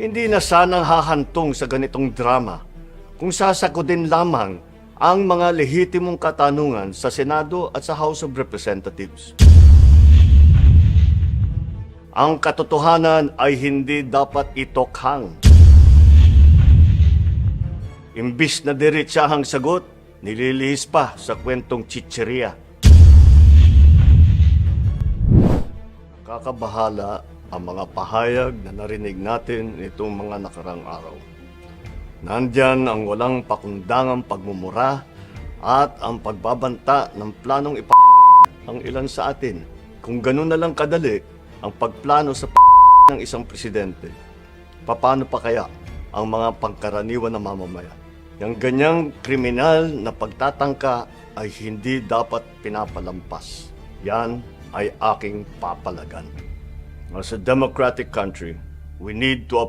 Hindi na sanang hahantong sa ganitong drama kung sasakodin lamang ang mga lehitimong katanungan sa Senado at sa House of Representatives. Ang katotohanan ay hindi dapat itokhang. Imbis na diretsahang sagot, nililihis pa sa kwentong chicheria. Kakabahala ang mga pahayag na narinig natin nitong mga nakarang araw. Nandyan ang walang pakundangang pagmumura at ang pagbabanta ng planong ipa ang ilan sa atin. Kung ganun na lang kadali ang pagplano sa ng isang presidente, paano pa kaya ang mga pangkaraniwan na mamamayan? Yang ganyang kriminal na pagtatangka ay hindi dapat pinapalampas. Yan ay aking papalagan. As a democratic country, we need to uphold